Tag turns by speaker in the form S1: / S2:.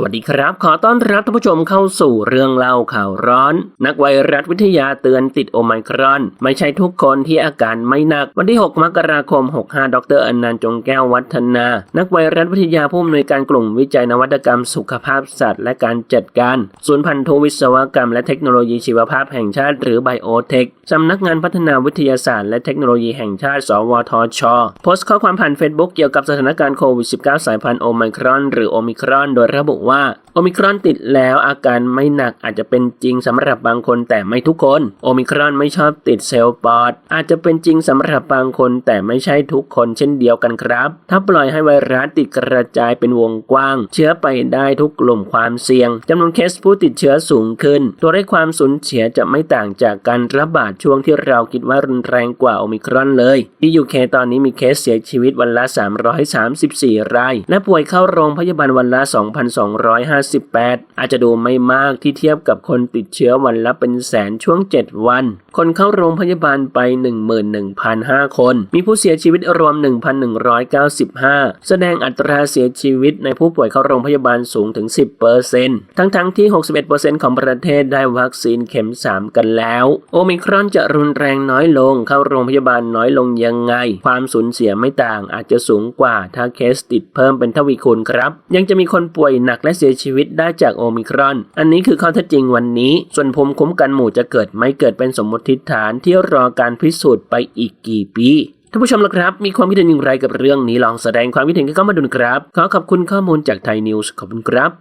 S1: สวัสดีครับ ขอต้อนรับท่านผู้ชมเข้าสู่เรื่องเล่าข่าวร้อน นักไวรัสวิทยาเตือนติดโอไมครอน ไม่ใช่ทุกคนที่อาการไม่หนัก วันที่ 6 มกราคม 65 ดรอนันต์จงแก้ววัฒนา นักไวรัสวิทยาผู้อำนวยการกลุ่มวิจัยนวัตกรรมสุขภาพสัตว์ และการจัดการศูนย์พันธุวิศวกรรม และเทคโนโลยีชีวภาพแห่งชาติ หรือไบโอเทคสำนักงานพัฒนาวิทยาศาสตร์ และเทคโนโลยีแห่งชาติ สวทช โพสต์ข้อความผ่านเฟซบุ๊กเกี่ยวกับสถานการณ์โควิด -19 สายพันธุ์โอไมครอน หรือโอมิครอน โดยระบุว่าโอมิครอนติดแล้วอาการไม่หนักอาจจะเป็นจริงสำหรับบางคนแต่ไม่ทุกคน โอมิครอนไม่ชอบติดเซลล์ปอด อาจจะเป็นจริงสำหรับบางคนแต่ไม่ใช่ทุกคนเช่นเดียวกันครับ ถ้าปล่อยให้ไวรัสติดกระจายเป็นวงกว้าง เชื้อไปได้ทุกกลุ่มความเสี่ยงจำนวนเคสผู้ติดเชื้อสูงขึ้น ตัวเลขความสูญเสียจะไม่ต่างจากการระบาดช่วงที่เราคิดว่ารุนแรงกว่าโอมิครอนเลย ที่ยูเคตอนนี้มีเคสเสียชีวิตวันละ 334 ราย และป่วยเข้าโรงพยาบาลวันละ258 อาจจะดูไม่มากที่เทียบกับคนติดเชื้อวันละเป็นแสนช่วง 7 วัน คนเข้าโรงพยาบาลไป 11,005 คน มีผู้เสียชีวิตรวม 1,195 แสดงอัตราเสียชีวิตในผู้ป่วยเข้าโรงพยาบาลสูงถึง 10%ทั้งๆทที่ 61%ของประเทศได้วัคซีนเข็ม 3 กันแล้ว โอมิครอนจะรุนแรงน้อยลง เข้าโรงพยาบาลน้อยลงยังไง ความสูญเสียไม่ต่างอาจจะสูงกว่าถ้าเคสติดเพิ่มเป็นทวีคูณครับ ยังจะมีคนป่วยหนักและเสียชีวิตได้จากโอมิครอน อันนี้คือข้อเท็จจริงวันนี้ ส่วนภูมิคุ้มกันหมู่จะเกิดไม่เกิดเป็นสมมติฐานที่รอการพิสูจน์ไปอีกกี่ปีท่านผู้ชมล่ะครับ มีความคิดเห็นอย่างไรกับเรื่องนี้ลองแสดงความคิดเห็นกันเข้ามาดูนะครับ ขอขอบคุณข้อมูลจากไทยนิวส์ขอบคุณครับ